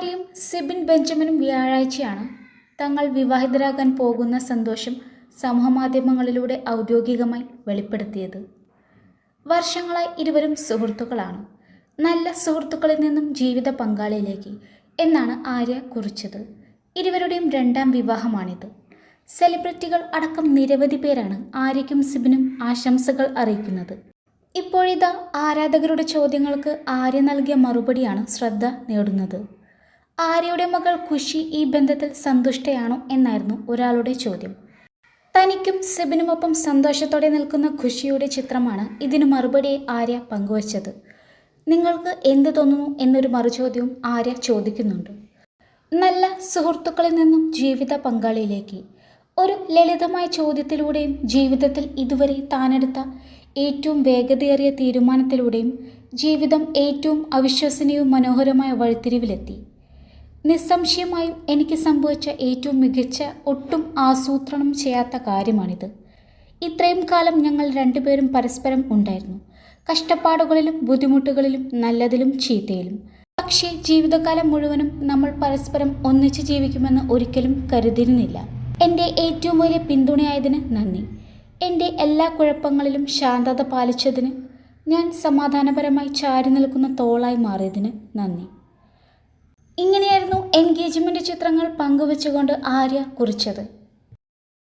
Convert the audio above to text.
ആര്യയും സിബിൻ ബെഞ്ചമിനും വ്യാഴാഴ്ചയാണ് തങ്ങൾ വിവാഹിതരാകാൻ പോകുന്ന സന്തോഷം സമൂഹമാധ്യമങ്ങളിലൂടെ ഔദ്യോഗികമായി വെളിപ്പെടുത്തിയത്. വർഷങ്ങളായി ഇരുവരും സുഹൃത്തുക്കളാണ്. നല്ല സുഹൃത്തുക്കളിൽ നിന്നും ജീവിത പങ്കാളിയിലേക്ക് എന്നാണ് ആര്യ കുറിച്ചത്. ഇരുവരുടെയും രണ്ടാം വിവാഹമാണിത്. സെലിബ്രിറ്റികൾ അടക്കം നിരവധി പേരാണ് ആര്യയ്ക്കും സിബിനും ആശംസകൾ അറിയിക്കുന്നത്. ഇപ്പോഴിതാ ആരാധകരുടെ ചോദ്യങ്ങൾക്ക് ആര്യ നൽകിയ മറുപടിയാണ് ശ്രദ്ധ നേടുന്നത്. ആര്യയുടെ മകൾ ഖുഷി ഈ ബന്ധത്തിൽ സന്തുഷ്ടയാണോ എന്നായിരുന്നു ഒരാളുടെ ചോദ്യം. തനിക്കും സിബിനുമൊപ്പം സന്തോഷത്തോടെ നിൽക്കുന്ന ഖുഷിയുടെ ചിത്രമാണ് ഇതിന് മറുപടി ആര്യ പങ്കുവച്ചത്. നിങ്ങൾക്ക് എന്ത് തോന്നുന്നു എന്നൊരു മറുചോദ്യവും ആര്യ ചോദിക്കുന്നുണ്ട്. നല്ല സുഹൃത്തുക്കളിൽ നിന്നും ജീവിത പങ്കാളിയിലേക്ക്. ഒരു ലളിതമായ ചോദ്യത്തിലൂടെയും ജീവിതത്തിൽ ഇതുവരെ താനെടുത്ത ഏറ്റവും വേഗതയേറിയ തീരുമാനത്തിലൂടെയും ജീവിതം ഏറ്റവും അവിശ്വസനീയവും മനോഹരമായ വഴിത്തിരിവിലെത്തി. നിസ്സംശയമായും എനിക്ക് സംഭവിച്ച ഏറ്റവും മികച്ച ഒട്ടും ആസൂത്രണം ചെയ്യാത്ത കാര്യമാണിത്. ഇത്രയും കാലം ഞങ്ങൾ രണ്ടുപേരും പരസ്പരം ഉണ്ടായിരുന്നു. കഷ്ടപ്പാടുകളിലും ബുദ്ധിമുട്ടുകളിലും നല്ലതിലും ചീത്തയിലും. പക്ഷേ ജീവിതകാലം മുഴുവനും നമ്മൾ പരസ്പരം ഒന്നിച്ച് ജീവിക്കുമെന്ന് ഒരിക്കലും കരുതിയിരുന്നില്ല. എന്റെ ഏറ്റവും വലിയ പിന്തുണയായതിന് നന്ദി. എന്റെ എല്ലാ കുഴപ്പങ്ങളിലും ശാന്തത പാലിച്ചതിന് ഞാൻ സമാധാനപരമായി ചാരി നിൽക്കുന്ന തോളായി മാറിയതിന് നന്ദി. ഇങ്ങനെയായിരുന്നു എൻഗേജ്മെന്റ് ചിത്രങ്ങൾ പങ്കുവെച്ചുകൊണ്ട് ആര്യ കുറിച്ചത്.